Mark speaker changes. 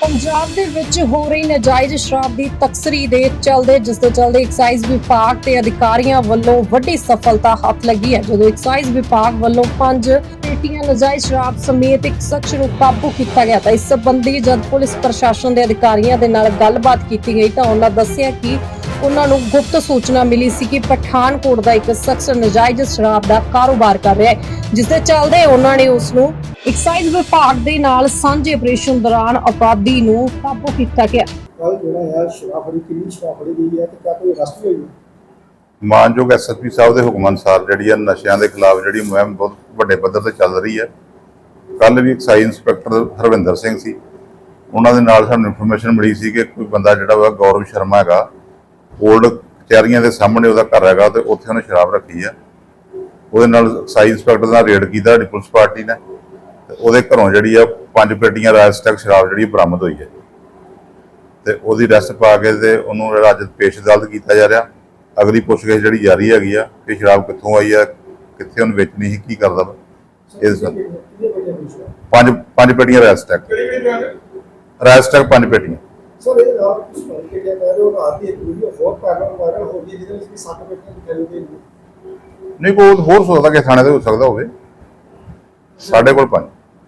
Speaker 1: ਪੰਜਾਬ ਦੇ ਵਿੱਚ ਹੋ ਰਹੀ ਨਾਜਾਇਜ਼ ਸ਼ਰਾਬ ਦੀ ਤਕਸਰੀ ਦੇ ਚਲਦੇ, ਜਿਸ ਦੇ ਚਲਦੇ ਐਕਸਾਈਜ਼ ਵਿਭਾਗ ਤੇ ਅਧਿਕਾਰੀਆਂ ਵੱਲੋਂ ਵੱਡੀ ਸਫਲਤਾ ਹੱਥ ਲੱਗੀ ਹੈ। ਜਦੋਂ ਐਕਸਾਈਜ਼ ਵਿਭਾਗ ਵੱਲੋਂ ਪੰਜ ਪੇਟੀਆਂ ਨਾਜਾਇਜ਼ ਸ਼ਰਾਬ ਸਮੇਤ ਇੱਕ ਸ਼ਖਸ ਨੂੰ ਕਾਬੂ ਕੀਤਾ ਗਿਆ, ਤਾਂ ਇਸ ਸੰਬੰਧੀ ਜਦ ਪੁਲਿਸ ਪ੍ਰਸ਼ਾਸਨ ਦੇ ਅਧਿਕਾਰੀਆਂ ਦੇ ਨਾਲ ਗੱਲਬਾਤ ਕੀਤੀ ਗਈ, ਤਾਂ ਉਹਨਾਂ ਦੱਸਿਆ ਕਿ ਉਹਨਾਂ ਨੂੰ ਗੁਪਤ ਸੂਚਨਾ ਮਿਲੀ ਸੀ ਕਿ ਪਠਾਨਕੋਟ ਦਾ ਇੱਕ ਸ਼ਖਸ ਨਾਜਾਇਜ਼ ਸ਼ਰਾਬ ਦਾ ਕਾਰੋਬਾਰ ਕਰ ਰਿਹਾ ਹੈ, ਜਿਸ ਦੇ ਚੱਲਦੇ ਉਹਨਾਂ ਨੇ ਉਸ ਨੂੰ ਐਕਸਾਈਜ਼ ਵਿਭਾਗ ਦੇ ਨਾਲ ਸਾਂਝੇ ਆਪਰੇਸ਼ਨ ਦੌਰਾਨ ਅਪਰਾਧੀ ਨੂੰ ਕਾਬੂ ਕੀਤਾ ਗਿਆ।
Speaker 2: ਕੱਲ ਜਿਹੜਾ ਹੈ ਸ਼ਰਾਫੜੀ ਕਿੰਨੀ ਸ਼ਰਾਫੜੀ ਗਈ ਹੈ ਤੇ ਕਿਆ ਕੋਈ ਅਰੈਸਟ ਹੋਈ ਹੈ?
Speaker 3: ਮਾਨਯੋਗ ਐਸਐਸਪੀ ਸਾਹਿਬ ਦੇ ਹੁਕਮ ਅਨੁਸਾਰ ਜਿਹੜੀ ਹੈ ਨਸ਼ਿਆਂ ਦੇ ਖਿਲਾਫ ਜਿਹੜੀ ਮੁਹਿੰਮ ਬਹੁਤ ਵੱਡੇ ਪੱਧਰ ਤੇ ਚੱਲ ਰਹੀ ਹੈ। ਕੱਲ ਵੀ ਐਕਸਾਈਜ਼ ਇੰਸਪੈਕਟਰ ਹਰਵਿੰਦਰ ਸਿੰਘ ਸੀ। ਉਹਨਾਂ ਦੇ ਨਾਲ ਸਾਨੂੰ ਇਨਫੋਰਮੇਸ਼ਨ ਮਿਲੀ ਸੀ ਕਿ ਕੋਈ ਬੰਦਾ ਜਿਹੜਾ ਵਾ ਗੌਰਵ ਸ਼ਰਮਾ ਹੈਗਾ 올ਡ ਕਚਹਿਰੀਆਂ ਦੇ ਸਾਹਮਣੇ ਉਹਦਾ ਘਰ ਹੈਗਾ ਤੇ ਉੱਥੇ ਉਹਨੇ ਸ਼ਰਾਬ ਰੱਖੀ ਹੈ। ਉਹਦੇ ਨਾਲ ਐਕਸਾਈਜ਼ ਇੰਸਪੈਕਟਰ ਦਾ ਰੇਡ ਕੀਤਾ ਸਾਡੀ ਪੁਲਿਸ ਪਾਰਟੀ ਨੇ। ਉਹਦੇ ਘਰੋਂ ਜਿਹੜੀ ਆ ਪੰਜ ਪੇਟੀਆਂ ਰਾਜਸਟਕ ਸ਼ਰਾਬ ਜਿਹੜੀ ਬਰਾਮਦ ਹੋਈ ਹੈ। ਤੇ ਉਹਦੀ ਅਰੈਸਟ ਪਾ ਕੇ ਤੇ ਉਹਨੂੰ ਜਿਹੜਾ ਅੱਜ ਪੇਸ਼ ਅਦਾਲਤ ਕੀਤਾ ਜਾ ਰਿਹਾ। ਅਗਲੀ ਪੁੱਛਗਿੱਛ ਜਿਹੜੀ ਜਾਰੀ ਹੈਗੀ ਆ ਕਿ ਸ਼ਰਾਬ ਕਿੱਥੋਂ ਆਈ ਆ ਕਿੱਥੇ ਉਹਨੂੰ ਵੇਚਣੀ ਸੀ ਕੀ ਕਰਦਾ ਇਹ ਸਭ ਪੰਜ ਪੰਜ ਪੇਟੀਆਂ ਰਾਜਸਟਕ ਰਾਜਸਟਕ ਪੰਜ ਪੇਟੀਆਂ
Speaker 2: ਸਰ ਇਹ ਨਾਲ ਕੁਝ ਮੰਨ ਕੇ ਕਹਿ ਰਹੇ ਹੋ ਰਾਤ ਦੀ ਇੱਕ ਵੀਡੀਓ ਹੋਰ ਪੈਰਲ ਵਾਇਰਲ ਹੋ ਗਈ ਜਿਹਦੇ ਵਿੱਚ ਸੱਤ ਬੇਟੀਆਂ ਦਿਖਾਈ ਦੇ
Speaker 3: ਨਹੀਂ ਕੋਈ ਹੋਰ ਸੋਚਦਾ ਕਿ ਥਾਣੇ ਤੇ ਹੋ ਸਕਦਾ ਹੋਵੇ। ਸਾਡੇ ਕੋਲ ਪੰਜ।